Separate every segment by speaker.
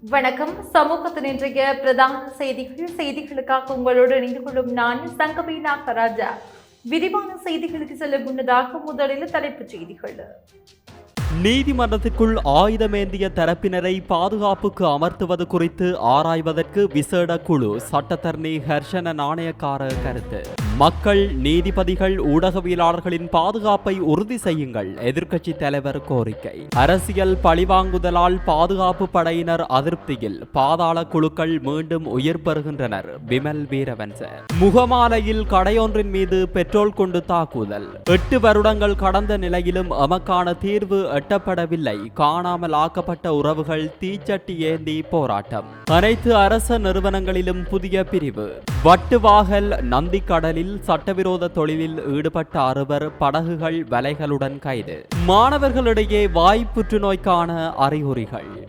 Speaker 1: வணக்கம். சமூகத்தின் இன்றைய பிரதான செய்திகள். செய்திகளுக்காக உங்களோடு இணைந்து கொள்ளும் நான் சங்கவி நாகராஜா. விரிவான செய்திகளுக்கு செல்ல முன்னதாக முதலில் தலைப்புச் செய்திகள்.
Speaker 2: நீதிமன்றத்திற்குள் ஆயுதமேந்திய தரப்பினரை பாதுகாப்புக்கு அமர்த்துவது குறித்து ஆராய்வதற்கு விசேட குழு சட்டத்தரணி ஹர்ஷன நாணயக்கார கருத்து. மக்கள் நீதிபதிகள் ஊடகவியலாளர்களின் பாதுகாப்பை உறுதி செய்யுங்கள் எதிர்க்கட்சி தலைவர் கோரிக்கை. அரசியல் பழிவாங்குதலால் பாதுகாப்பு படையினர் அதிருப்தியில் பாதாள குழுக்கள் மீண்டும் உயிர் பெறுகின்றனர் விமல் வீரவன்ச. முகமாலையில் கடையொன்றின் மீது பெட்ரோல் கொண்டு தாக்குதல். எட்டு வருடங்கள் கடந்த நிலையிலும் எமக்கான தீர்வு எட்டப்படவில்லை காணாமல் ஆக்கப்பட்ட உறவுகள் தீச்சட்டி ஏந்தி போராட்டம். அனைத்து அரச நிறுவனங்களிலும் புதிய பிரிவு. வட்டுவாகல் நந்திக்கடலில் சட்டவிரோத தொழிலில் ஈடுபட்ட அறுவர் படகுகள் வலைகளுடன் கைது. மாணவர்களிடையே வாய் புற்றுநோய்க்கான அறிகுறிகள்.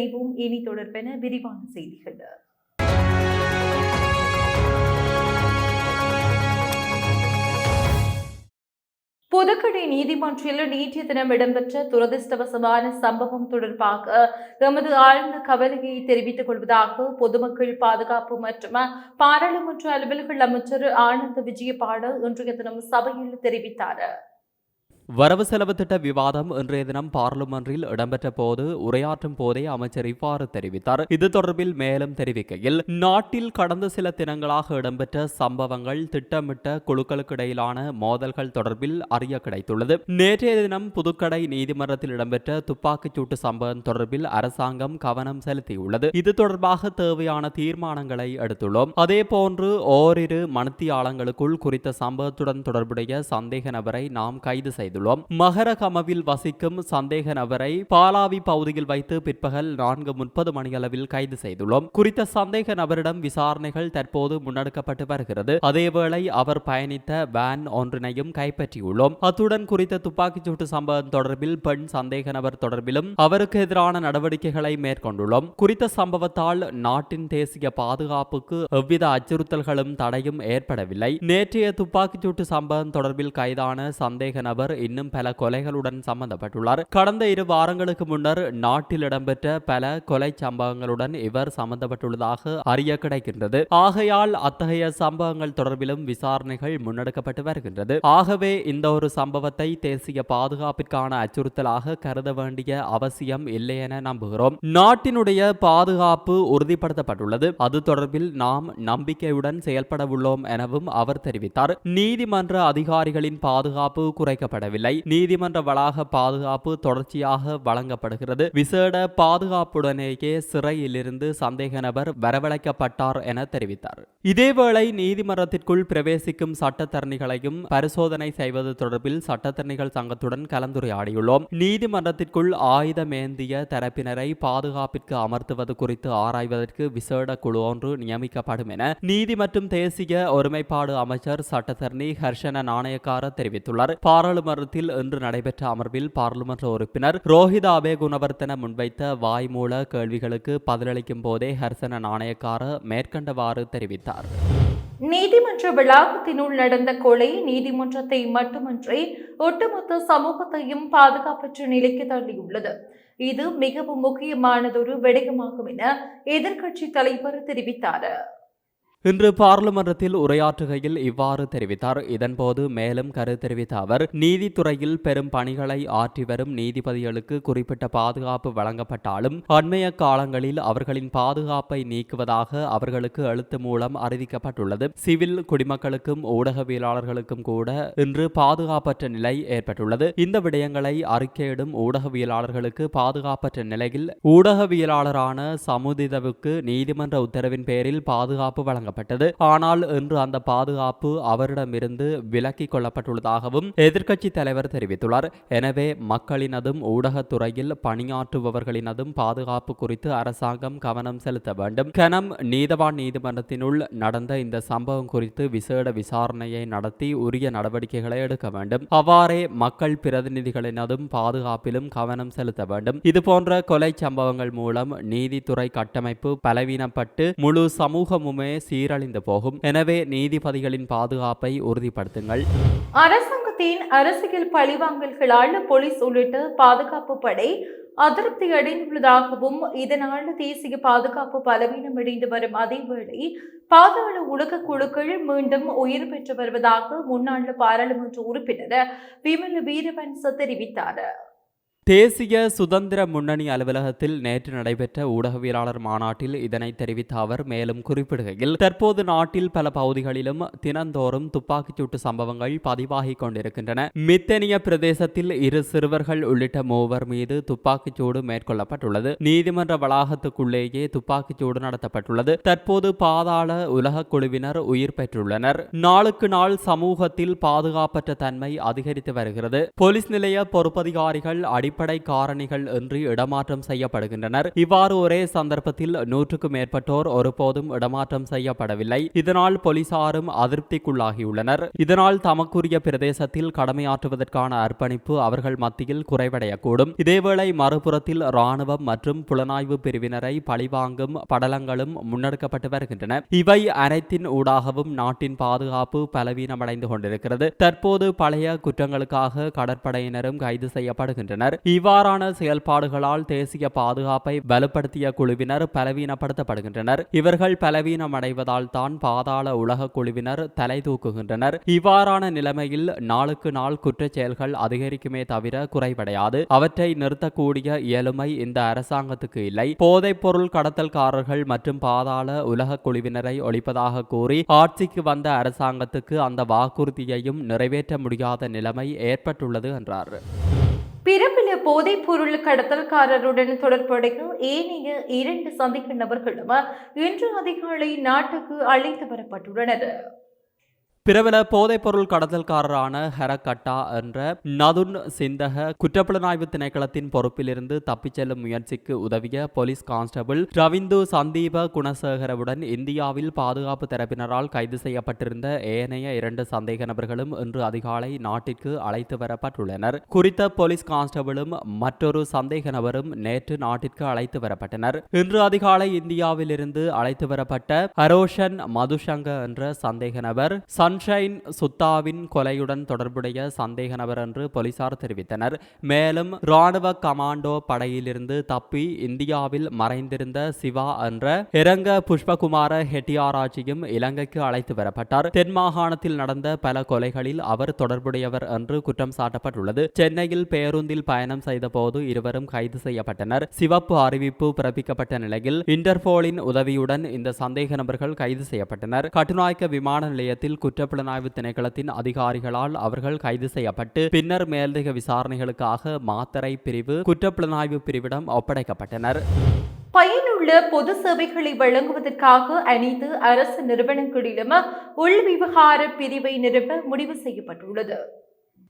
Speaker 1: இணைவோம். இனி தொடர்பென விரிவான செய்திகள். புதுக்கடை நீதிமன்றில் நேற்றைய தினம் இடம்பெற்ற துரதிருஷ்டவசமான சம்பவம் தொடர்பாக எமது ஆழ்ந்த கவலையை தெரிவித்துக் கொள்வதாக பொதுமக்கள் பாதுகாப்பு மற்றும் பாராளுமன்ற அலுவல்கள் அமைச்சர் ஆனந்த் விஜயபாட இன்றைய தினம் சபையில் தெரிவித்தார்.
Speaker 2: வரவு செலவு திட்ட விவாதம் இன்றைய தினம் பார்லிமென்றில் இடம்பெற்ற போது உரையாற்றும் போதே அமைச்சர் இவ்வாறு தெரிவித்தார். இது தொடர்பில் மேலும் தெரிவிக்கையில் நாட்டில் கடந்த சில தினங்களாக இடம்பெற்ற சம்பவங்கள் திட்டமிட்ட குழுக்களுக்கு இடையிலான மோதல்கள் தொடர்பில் அறிய கிடைத்துள்ளது. நேற்றைய தினம் புதுக்கடை நீதிமன்றத்தில் இடம்பெற்ற துப்பாக்கிச் சூட்டு சம்பவம் தொடர்பில் அரசாங்கம் கவனம் செலுத்தியுள்ளது. இது தொடர்பாக தேவையான தீர்மானங்களை எடுத்துள்ளோம். அதே போன்று ஓரிரு மணித்தியாலங்களுக்குள் குறித்த சம்பவத்துடன் தொடர்புடைய சந்தேக நபரை நாம் கைது செய்துள்ளோம். செய்துள்ளோம் மகரகமவில் வசிக்கும் சந்தேக நபரை பாலாவி பகுதியில் வைத்து பிற்பகல் நான்கு முப்பது மணியளவில் கைது செய்துள்ளோம். குறித்த சந்தேக நபரிடம் விசாரணைகள் தற்போது முன்னெடுக்கப்பட்டு வருகிறது. அதேவேளை அவர் பயணித்த வேன் ஒன்றினையும் கைப்பற்றியுள்ளோம். அத்துடன் குறித்த துப்பாக்கிச் சூட்டு சம்பவம் தொடர்பில் பெண் சந்தேக நபர் தொடர்பிலும் அவருக்கு எதிரான நடவடிக்கைகளை மேற்கொண்டுள்ளோம். குறித்த சம்பவத்தால் நாட்டின் தேசிய பாதுகாப்புக்கு எவ்வித அச்சுறுத்தல்களும் தடையும் ஏற்படவில்லை. நேற்றைய துப்பாக்கிச் சூட்டு சம்பவம் தொடர்பில் கைதான சந்தேக நபர் இன்னும் பல கொலைகளுடன் சம்பந்தப்பட்டுள்ளார். கடந்த இரு வாரங்களுக்கு முன்னர் நாட்டில் இடம்பெற்ற பல கொலை சம்பவங்களுடன் இவர் சம்பந்தப்பட்டுள்ளதாக அறிய கிடைக்கின்றது. ஆகையால் அத்தகைய சம்பவங்கள் தொடர்பிலும் விசாரணைகள் முன்னெடுக்கப்பட்டு வருகின்றது. ஆகவே இந்த ஒரு சம்பவத்தை தேசிய பாதுகாப்பிற்கான அச்சுறுத்தலாக கருத வேண்டிய அவசியம் இல்லை என நம்புகிறோம். நாட்டினுடைய பாதுகாப்பு உறுதிப்படுத்தப்பட்டுள்ளது. அது தொடர்பில் நாம் நம்பிக்கையுடன் செயல்பட உள்ளோம் எனவும் அவர் தெரிவித்தார். நீதிமன்ற அதிகாரிகளின் பாதுகாப்பு குறைக்கப்படவில்லை. நீதிமன்ற வளாக பாதுகாப்பு தொடர்ச்சியாக வழங்கப்படுகிறது. விசேட பாதுகாப்புடனேயே சிறையிலிருந்து சந்தேக நபர் வரவழைக்கப்பட்டார் என தெரிவித்தார். இதேவேளை நீதிமன்றத்திற்குள் பிரவேசிக்கும் சட்டத்தரணிகளையும் பரிசோதனை செய்வது தொடர்பில் சட்டத்தரணிகள் சங்கத்துடன் கலந்துரையாடியுள்ளோம். நீதிமன்றத்திற்குள் ஆயுதமேந்திய தரப்பினரை பாதுகாப்பிற்கு அமர்த்துவது குறித்து ஆராய்வதற்கு விசேட குழு ஒன்று நியமிக்கப்படும் என நீதி மற்றும் தேசிய ஒருமைப்பாடு அமைச்சர் சட்டத்தரணி ஹர்ஷன நாணயக்கார தெரிவித்துள்ளார். பாராளுமன்றத்தில் இன்று நடைபெற்ற அமர்வில் பாராளுமன்ற உறுப்பினர் ரோஹித அபே குணவர்த்தன முன்வைத்த வாய்மூல கேள்விகளுக்கு பதிலளிக்கும் போதே ஹர்சன நாணயக்கார மேற்கண்டவாறு தெரிவித்தார்.
Speaker 1: நீதிமன்ற வளாகத்தினுள் நடந்த கொலை நீதிமன்றத்தை மட்டுமன்றி ஒட்டுமொத்த சமூகத்தையும் பாதுகாப்பற்ற நிலைக்கு தள்ளியுள்ளது. இது மிகவும் முக்கியமானதொரு விடயமாகும் என எதிர்க்கட்சி தலைவர் தெரிவித்தார்.
Speaker 2: இன்று பாராளுமன்றத்தில் உரையாற்றுகையில் இவ்வாறு தெரிவித்தார். இதன்போது மேலும் கரு தெரிவித்த அவர் நீதித்துறையில் பெரும் பணிகளை ஆற்றி வரும் நீதிபதிகளுக்கு குறிப்பிட்ட பாதுகாப்பு வழங்கப்பட்டாலும் அண்மைய காலங்களில் அவர்களின் பாதுகாப்பை நீக்குவதாக அவர்களுக்கு எழுத்து மூலம் அறிவிக்கப்பட்டுள்ளது. சிவில் குடிமக்களுக்கும் ஊடகவியலாளர்களுக்கும் கூட இன்று பாதுகாப்பற்ற நிலை ஏற்பட்டுள்ளது. இந்த விடயங்களை அறிக்கையிடும் ஊடகவியலாளர்களுக்கு பாதுகாப்பற்ற நிலையில் ஊடகவியலாளரான சமுதிதவுக்கு நீதிமன்ற உத்தரவின் பேரில் பாதுகாப்பு வழங்க வழங்கப்பட்டது ஆனால் இன்று அந்த பாதுகாப்பு அவரிடமிருந்து விலக்கிக் கொள்ளப்பட்டுள்ளதாகவும் எதிர்க்கட்சி தலைவர் தெரிவித்துள்ளார். எனவே மக்களினதும் ஊடகத்துறையில் பணியாற்றுபவர்களினதும் பாதுகாப்பு குறித்து அரசாங்கம் கவனம் செலுத்த வேண்டும். கனம் நீதவான் நீதிமன்றத்தினுள் நடந்த இந்த சம்பவம் குறித்து விசேட விசாரணையை நடத்தி உரிய நடவடிக்கைகளை எடுக்க வேண்டும். அவ்வாறே மக்கள் பிரதிநிதிகளினதும் பாதுகாப்பிலும் கவனம் செலுத்த வேண்டும். இதுபோன்ற கொலை சம்பவங்கள் மூலம் நீதித்துறை கட்டமைப்பு பலவீனப்பட்டு முழு சமூகமுமே சீரழிந்து போகும். எனவே நீதிபதிகளின் பாதுகாப்பை உறுதிப்படுத்துங்கள்.
Speaker 1: அரசாங்கத்தின் அரசியல் பழிவாங்கல்களால் போலீஸ் உள்ளிட்ட பாதுகாப்பு படை அதிருப்தி அடைந்துள்ளதாகவும் இதனால் தேசிய பாதுகாப்பு பலவீனம் அடைந்து வரும் அதேவேளை பாதாள உலக குழுக்கள் மீண்டும் உயிர் பெற்று வருவதாக முன்னாள் பாராளுமன்ற உறுப்பினர் விமல் வீரவன்ச தெரிவித்தார்.
Speaker 2: தேசிய சுதந்திர முன்னணி அலுவலகத்தில் நேற்று நடைபெற்ற ஊடகவியலாளர் மாநாட்டில் இதனை தெரிவித்த அவர் மேலும் குறிப்பிடுகையில் தற்போது நாட்டில் பல பகுதிகளிலும் தினந்தோறும் துப்பாக்கிச்சூட்டு சம்பவங்கள் பதிவாகிக் கொண்டிருக்கின்றன. மித்தனிய பிரதேசத்தில் இரு சிறுவர்கள் உள்ளிட்ட மூவர் மீது துப்பாக்கிச்சூடு மேற்கொள்ளப்பட்டுள்ளது. நீதிமன்ற வளாகத்துக்குள்ளேயே துப்பாக்கிச்சூடு நடத்தப்பட்டுள்ளது. தற்போது பாதாள உலக குழுவினர் உயிர் பெற்றுள்ளனர். நாளுக்கு நாள் சமூகத்தில் பாதுகாப்பற்ற தன்மை அதிகரித்து வருகிறது. போலீஸ் நிலைய பொறுப்பதிகாரிகள் அடி அடிப்படை காரணிகள் இன்றி இடமாற்றம் செய்யப்படுகின்றனர். இவ்வாறு ஒரே சந்தர்ப்பத்தில் நூற்றுக்கும் மேற்பட்டோர் ஒருபோதும் இடமாற்றம் செய்யப்படவில்லை. இதனால் போலீசாரும் அதிருப்திக்குள்ளாகியுள்ளனர். இதனால் தமக்குரிய பிரதேசத்தில் கடமையாற்றுவதற்கான அர்ப்பணிப்பு அவர்கள் மத்தியில் குறைவடையக்கூடும். இதேவேளை மறுபுறத்தில் ராணுவம் மற்றும் புலனாய்வு பிரிவினரை பழிவாங்கும் படலங்களும் முன்னெடுக்கப்பட்டு வருகின்றன. இவை அனைத்தின் ஊடாகவும் நாட்டின் பாதுகாப்பு பலவீனமடைந்து கொண்டிருக்கிறது. தற்போது பழைய குற்றங்களுக்காக கடற்படையினரும் கைது செய்யப்படுகின்றனர். இவ்வாறான செயல்பாடுகளால் தேசிய பாதுகாப்பை வலுப்படுத்திய குழுவினர் பலவீனப்படுத்தப்படுகின்றனர். இவர்கள் பலவீனமடைவதால் தான் பாதாள உலக குழுவினர் தலை தூக்குகின்றனர். இவ்வாறான நிலைமையில் நாளுக்கு நாள் குற்றச் செயல்கள் அதிகரிக்குமே தவிர குறைவடையாது. அவற்றை நிறுத்தக்கூடிய இயலுமை இந்த அரசாங்கத்துக்கு இல்லை. போதைப் பொருள் கடத்தல்காரர்கள் மற்றும் பாதாள உலக குழுவினரை ஒழிப்பதாக கூறி ஆட்சிக்கு வந்த அரசாங்கத்துக்கு அந்த வாக்குறுதியையும் நிறைவேற்ற முடியாத நிலைமை ஏற்பட்டுள்ளது என்றார்.
Speaker 1: பிரபல போதைப் பொருள் கடத்தல்காரருடன் தொடர்புடைய ஏனைய இரண்டு சந்தேக நபர்களும் இன்று அதிகாலை நாட்டுக்கு அழைத்து வரப்பட்டுள்ளனர்.
Speaker 2: பிரபல போதைப்பொருள் கடத்தல்காரரான ஹரகட்டா என்ற நதுன் சிந்தக குற்றப்புலனாய்வு திணைக்களத்தின் பொறுப்பிலிருந்து தப்பிச் செல்லும் முயற்சிக்கு உதவிய போலீஸ் கான்ஸ்டபிள் ரவிந்து சந்தீப குணசேகரவுடன் இந்தியாவில் பாதுகாப்பு தரப்பினரால் கைது செய்யப்பட்டிருந்த ஏனைய இரண்டு சந்தேக நபர்களும் இன்று அதிகாலை நாட்டிற்கு அழைத்து வரப்பட்டுள்ளனர். குறித்த போலீஸ் கான்ஸ்டபிளும் மற்றொரு சந்தேக நபரும் நேற்று நாட்டிற்கு அழைத்து வரப்பட்டனர். இன்று அதிகாலை இந்தியாவிலிருந்து அழைத்து வரப்பட்ட ஹரோஷன் மதுஷங்க என்ற சந்தேக நபர் சன்ஷைன் சுத்தாவின் கொலையுடன் தொடர்புடைய சந்தேக நபர் என்று போலீசார் தெரிவித்தனர். மேலும் ராணுவ கமாண்டோ படையிலிருந்து தப்பி இந்தியாவில் மறைந்திருந்த சிவா என்ற இரங்க புஷ்பகுமார ஹெட்டியாராஜியும் இலங்கைக்கு அழைத்து வரப்பட்டார். தென் மாகாணத்தில் நடந்த பல கொலைகளில் அவர் தொடர்புடையவர் என்று குற்றம் சாட்டப்பட்டுள்ளது. சென்னையில் பேருந்தில் பயணம் செய்தபோது இருவரும் கைது செய்யப்பட்டனர். சிவப்பு அறிவிப்பு பிறப்பிக்கப்பட்ட நிலையில் இன்டர்போலின் உதவியுடன் இந்த சந்தேக நபர்கள் கைது செய்யப்பட்டனர். கட்டுநாயக்க விமான நிலையத்தில் குற்றப்புலனாய்வு திணைக்களத்தின் அதிகாரிகளால் அவர்கள் கைது செய்யப்பட்டு பின்னர் மேலதிக விசாரணைகளுக்காக மாத்தரை பிரிவு குற்றப்புலனாய்வு பிரிவிடம் ஒப்படைக்கப்பட்டனர்.
Speaker 1: பயனுள்ள பொது சேவைகளை வழங்குவதற்காக அனைத்து அரசு நிறுவனங்களிலும் உள் விவகார பிரிவை நிறுவ முடிவு செய்யப்பட்டுள்ளது.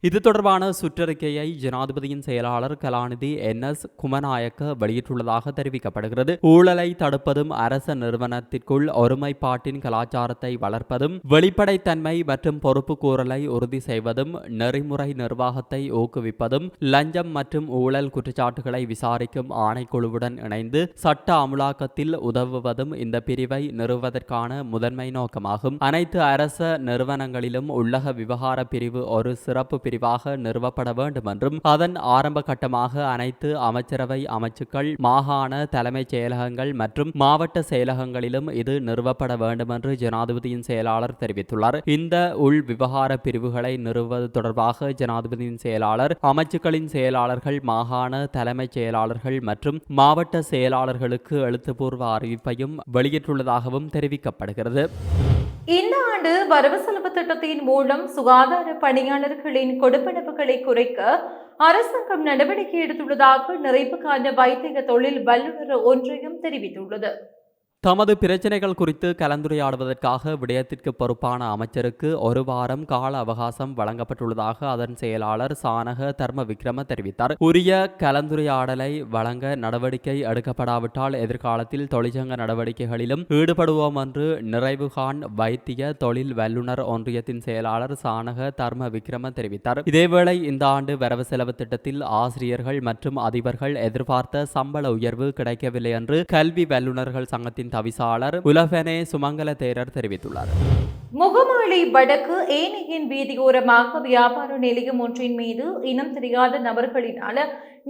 Speaker 2: இது தொடர்பான சுற்றறிக்கையை ஜனாதிபதியின் செயலாளர் கலாநிதி என் எஸ் குமநாயக்க வெளியிட்டுள்ளதாக தெரிவிக்கப்படுகிறது. ஊழலை தடுப்பதும் அரச நிறுவனத்திற்குள் ஒருமைப்பாட்டின் கலாச்சாரத்தை வளர்ப்பதும் வெளிப்படைத்தன்மை மற்றும் பொறுப்பு கூறலை உறுதி செய்வதும் நெறிமுறை நிர்வாகத்தை ஊக்குவிப்பதும் லஞ்சம் மற்றும் ஊழல் குற்றச்சாட்டுகளை விசாரிக்கும் ஆணைக்குழுவுடன் இணைந்து சட்ட அமுலாக்கத்தில் உதவுவதும் இந்த பிரிவை நிறுவுவதற்கான முதன்மை நோக்கமாகும். அனைத்து அரச நிறுவனங்களிலும் உள்ளக விவகார பிரிவு ஒரு சிறப்பு பிரிவாக நிறுவப்பட வேண்டும் என்றும் அதன் ஆரம்ப கட்டமாக அனைத்து அமைச்சரவை அமைச்சுக்கள் மாகாண தலைமைச் செயலகங்கள் மற்றும் மாவட்ட செயலகங்களிலும் இது நிறுவப்பட வேண்டும் என்று ஜனாதிபதியின் செயலாளர் தெரிவித்துள்ளார். இந்த உள் விவகார பிரிவுகளை நிறுவது தொடர்பாக ஜனாதிபதியின் செயலாளர் அமைச்சுக்களின் செயலாளர்கள் மாகாண தலைமைச் செயலாளர்கள் மற்றும் மாவட்ட செயலாளர்களுக்கு எழுத்துப்பூர்வ அறிவிப்பையும் வெளியிட்டுள்ளதாகவும் தெரிவிக்கப்படுகிறது.
Speaker 1: இந்த ஆண்டு வரவு செலவு திட்டத்தின் மூலம் சுகாதார பணியாளர்களின் கொடுப்பனவுகளை குறைக்க அரசாங்கம் நடவடிக்கை எடுத்துள்ளதாக நிறைவு கால வைத்திய தொழில் வல்லுநர் ஒன்றியம் தெரிவித்துள்ளது.
Speaker 2: தமது பிரச்சனைகள் குறித்து கலந்துரையாடுவதற்காக விடயத்திற்கு பொறுப்பான அமைச்சருக்கு ஒரு வாரம் கால அவகாசம் வழங்கப்பட்டுள்ளதாக அதன் செயலாளர் சானக தர்ம விக்ரம தெரிவித்தார். உரிய கலந்துரையாடலை வழங்க நடவடிக்கை எடுக்கப்படாவிட்டால் எதிர்காலத்தில் தொழிற்சங்க நடவடிக்கைகளிலும் ஈடுபடுவோம் என்று நிறைவுகான் வைத்திய தொழில் வல்லுநர் ஒன்றியத்தின் செயலாளர் சானக தர்ம விக்ரம தெரிவித்தார். இதேவேளை இந்த ஆண்டு வரவு செலவு திட்டத்தில் ஆசிரியர்கள் மற்றும் அதிபர்கள் எதிர்பார்த்த சம்பள உயர்வு கிடைக்கவில்லை என்று கல்வி வல்லுநர்கள் சங்கத்தின் தவிசாளர் உலகனே சுமங்கல தேரர் தெரிவித்துள்ளார்.
Speaker 1: முகமாலை வடக்கு ஏனையின் வீதியோரமாக வியாபார நிலையம் ஒன்றின் மீது இனம் தெரியாத நபர்களினால்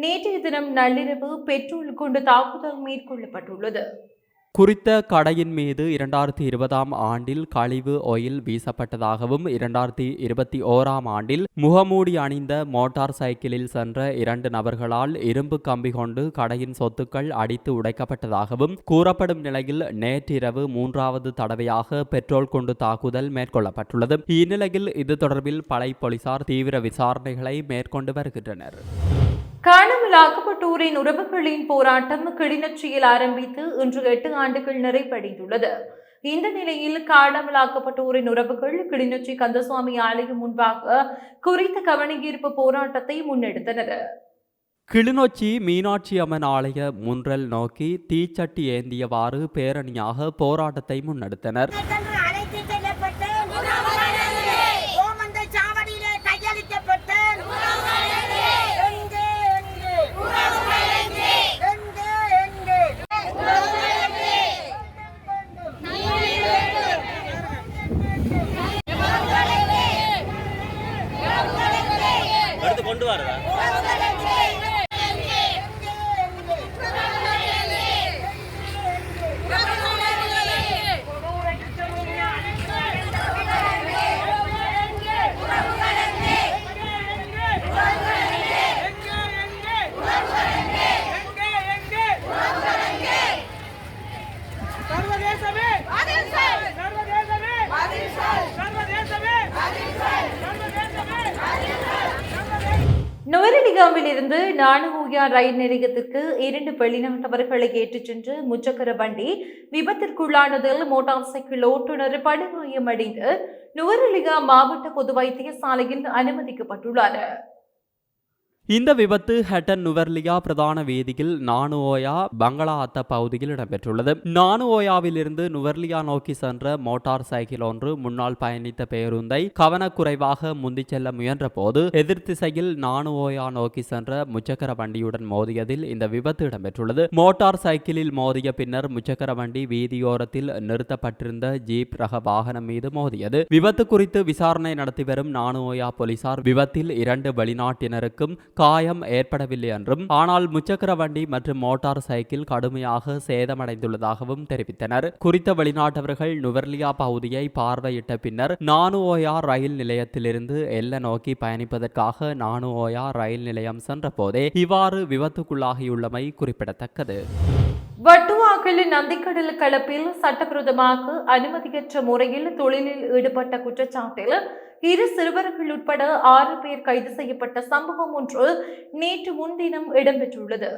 Speaker 1: நேற்றைய தினம் நள்ளிரவு பெட்ரோல் கொண்டு தாக்குதல் மேற்கொள்ளப்பட்டுள்ளது.
Speaker 2: குறித்த கடையின் மீது இரண்டாயிரத்தி இருபதாம் ஆண்டில் கழிவு ஒயில் வீசப்பட்டதாகவும் இரண்டாயிரத்தி இருபத்தி ஓராம் ஆண்டில் முகமூடி அணிந்த மோட்டார் சைக்கிளில் சென்ற இரண்டு நபர்களால் இரும்பு கம்பி கொண்டு கடையின் சொத்துக்கள் அடித்து உடைக்கப்பட்டதாகவும் கூறப்படும் நிலையில் நேற்றிரவு மூன்றாவது தடவையாக பெட்ரோல் கொண்டு தாக்குதல் மேற்கொள்ளப்பட்டுள்ளது. இந்நிலையில் இது தொடர்பில் படை போலீசார் தீவிர விசாரணைகளை மேற்கொண்டு வருகின்றனர்.
Speaker 1: காணாமலாக்கப்பட்டோரின் உறவுகளின் போராட்டம் கிளிநொச்சியில் ஆரம்பித்து இன்று எட்டு ஆண்டுகள் நிறைவடைந்துள்ளது. இந்த நிலையில் காணாமலாக்கப்பட்டோரின் உறவுகள் கிளிநொச்சி கந்தசுவாமி ஆலயம் முன்பாக குறித்த கவனஈர்ப்பு போராட்டத்தை முன்னெடுத்தனர்.
Speaker 2: கிளிநொச்சி மீனாட்சி அம்மன் ஆலய முன்றல் நோக்கி தீச்சட்டி ஏந்தியவாறு பேரணியாக போராட்டத்தை முன்னெடுத்தனர்.
Speaker 1: நானுகூயா ரயில் நிலையத்திற்கு இரண்டு வெளிநாட்டவர்களை ஏற்றிச் சென்று முச்சக்கர வண்டி விபத்திற்குள்ளானதில் மோட்டார் சைக்கிள் ஓட்டுநர் படுகாயமடைந்து நுவரெலிகா மாவட்ட பொது வைத்தியசாலையில் அனுமதிக்கப்பட்டுள்ளார்.
Speaker 2: இந்த விபத்து ஹட்டன் நுவர்லியா பிரதான வீதியில் நானுஓயா பங்களா அத்த பகுதியில் இடம்பெற்றுள்ளது. நானுஓயாவிலிருந்து நுவர்லியா நோக்கி சென்ற மோட்டார் சைக்கிள் ஒன்று முன்னால் பயணித்த பேருந்தை கவனக்குறைவாக முந்திச் செல்ல முயன்ற போது எதிர்த்திசையில் நானுஓயா நோக்கி சென்ற முச்சக்கர வண்டியுடன் மோதியதில் இந்த விபத்து இடம்பெற்றுள்ளது. மோட்டார் சைக்கிளில் மோதிய பின்னர் முச்சக்கர வண்டி வீதியோரத்தில் நிறுத்தப்பட்டிருந்த ஜீப் ரக வாகனம் மீது மோதியது. விபத்து குறித்து விசாரணை நடத்தி வரும் நானுஓயா போலீசார் விபத்தில் இரண்டு வெளிநாட்டினருக்கும் காயம் ஏற்படவில்லை என்றும் ஆனால் முச்சக்கர வண்டி மற்றும் மோட்டார் சைக்கிள் கடுமையாக சேதமடைந்துள்ளதாகவும் தெரிவித்தனர். குறித்த வெளிநாட்டவர்கள் நுவர்லியா பகுதியை பார்வையிட்ட பின்னர் நானுஓயா ரயில் நிலையத்திலிருந்து எல்ல நோக்கி பயணிப்பதற்காக நானுஓயா ரயில் நிலையம் சென்றபோதே இவ்வாறு விபத்துக்குள்ளாகியுள்ளமை குறிப்பிடத்தக்கது.
Speaker 1: வட்டுவாக்கல் நந்திக்கடல் களப்பில் சட்டவிரோதமாக அனுமதியற்ற முறையில் தொழிலில் ஈடுபட்ட குற்றச்சாட்டில் இரு சிறுவர்கள் உட்பட ஆறு பேர் கைது செய்யப்பட்ட சம்பவம் ஒன்று நேற்று முன்தினம் இடம்பெற்றுள்ளது.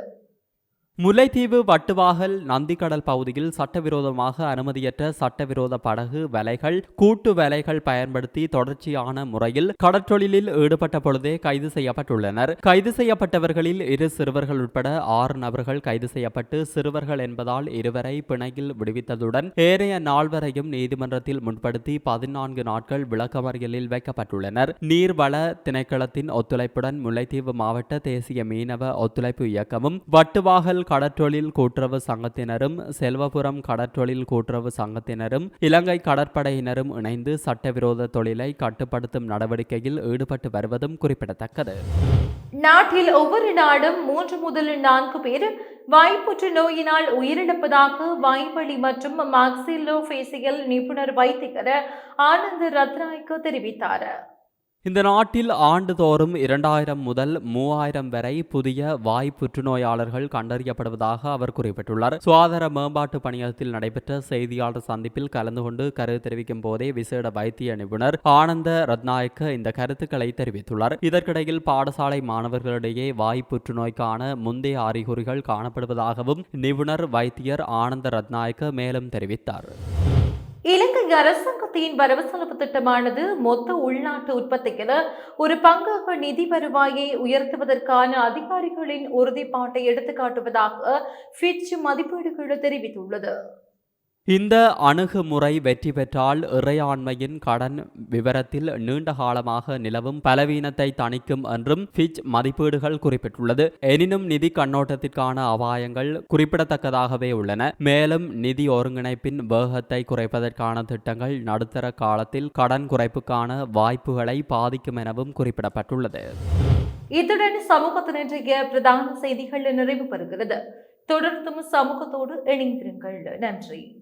Speaker 2: முல்லைத்தீவு வட்டுவாகல் நந்திக்கடல் பகுதியில் சட்டவிரோதமாக அனுமதியற்ற சட்டவிரோத படகு வலைகள் கூட்டு வலைகள் பயன்படுத்தி தொடர்ச்சியான முறையில் கடற்றொழிலில் ஈடுபட்ட பொழுதே கைது செய்யப்பட்டுள்ளனர். கைது செய்யப்பட்டவர்களில் இரு சிறுவர்கள் உட்பட ஆறு நபர்கள் கைது செய்யப்பட்டு சிறுவர்கள் என்பதால் இருவரை பிணையில் விடுவித்ததுடன் ஏனைய நால்வரையும் நீதிமன்றத்தில் முன்படுத்தி பதினான்கு நாட்கள் விளக்கமறியலில் வைக்கப்பட்டுள்ளனர். நீர்வள திணைக்களத்தின் ஒத்துழைப்புடன் முல்லைத்தீவு மாவட்ட தேசிய மீனவ ஒத்துழைப்பு இயக்கமும் வட்டுவாகல் கடற்றொழில் கூட்டுறவு சங்கத்தினரும் செல்வபுரம் கடற்றொழில் கூட்டுறவு சங்கத்தினரும் இலங்கை கடற்படையினரும் இணைந்து சட்டவிரோத தொழிலை கட்டுப்படுத்தும் நடவடிக்கையில் ஈடுபட்டு வருவதும் குறிப்பிடத்தக்கது.
Speaker 1: நாட்டில் ஒவ்வொரு நாடும் மூன்று முதல் நான்கு பேர் வாய்ப்புற்று நோயினால் உயிரிழப்பதாக வாய்வழி மற்றும் மாக்சிலோ ஃபேசியல் நிபுணர் வைத்தியர் ஆனந்த் ரத்னாய்க்கு தெரிவித்தார்.
Speaker 2: இந்த நாட்டில் ஆண்டுதோறும் இரண்டாயிரம் முதல் மூவாயிரம் வரை புதிய வாய் புற்றுநோயாளர்கள் கண்டறியப்படுவதாக அவர் குறிப்பிட்டுள்ளார். சுகாதார மேம்பாட்டு பணியகத்தில் நடைபெற்ற செய்தியாளர் சந்திப்பில் கலந்து கொண்டு கருத்து தெரிவிக்கும் போதே விசேட வைத்திய நிபுணர் ஆனந்த ரத்நாயக்க இந்த கருத்துக்களை தெரிவித்துள்ளார். இதற்கிடையில் பாடசாலை மாணவர்களிடையே வாய் புற்றுநோய்க்கான முந்தைய அறிகுறிகள் காணப்படுவதாகவும் நிபுணர் வைத்தியர் ஆனந்த ரத்நாயக்க மேலும் தெரிவித்தார்.
Speaker 1: இலங்கை அரசாங்கத்தின் வரவு செலவு திட்டமானது மொத்த உள்நாட்டு உற்பத்திக்கு ஒரு பங்காக நிதி வருவாயை உயர்த்துவதற்கான அதிகாரிகளின் உறுதிப்பாட்டை எடுத்துக்காட்டுவதாக ஃபிட்ச் மதிப்பீடுகள் தெரிவித்துள்ளது.
Speaker 2: இந்த அணுகுமுறை வெற்றி பெற்றால் இறையாண்மையின் கடன் விவரத்தில் நீண்ட காலமாக நிலவும் பலவீனத்தை தணிக்கும் என்றும் ஃபிச் மதிப்பீடுகள் குறிப்பிட்டுள்ளது. எனினும் நிதி கண்ணோட்டத்திற்கான அபாயங்கள் குறிப்பிடத்தக்கதாகவே உள்ளன. மேலும் நிதி ஒருங்கிணைப்பின் வேகத்தை குறைப்பதற்கான திட்டங்கள் நடுத்தர காலத்தில் கடன் குறைப்புக்கான வாய்ப்புகளை பாதிக்கும் எனவும் குறிப்பிடப்பட்டுள்ளது.
Speaker 1: இத்துடன் சமூகத்தின் இன்றைய பிரதான செய்திகள் நிறைவு பெறுகிறது தொடர்ந்தும் சமூகத்தோடு இணைந்திருங்கள். நன்றி.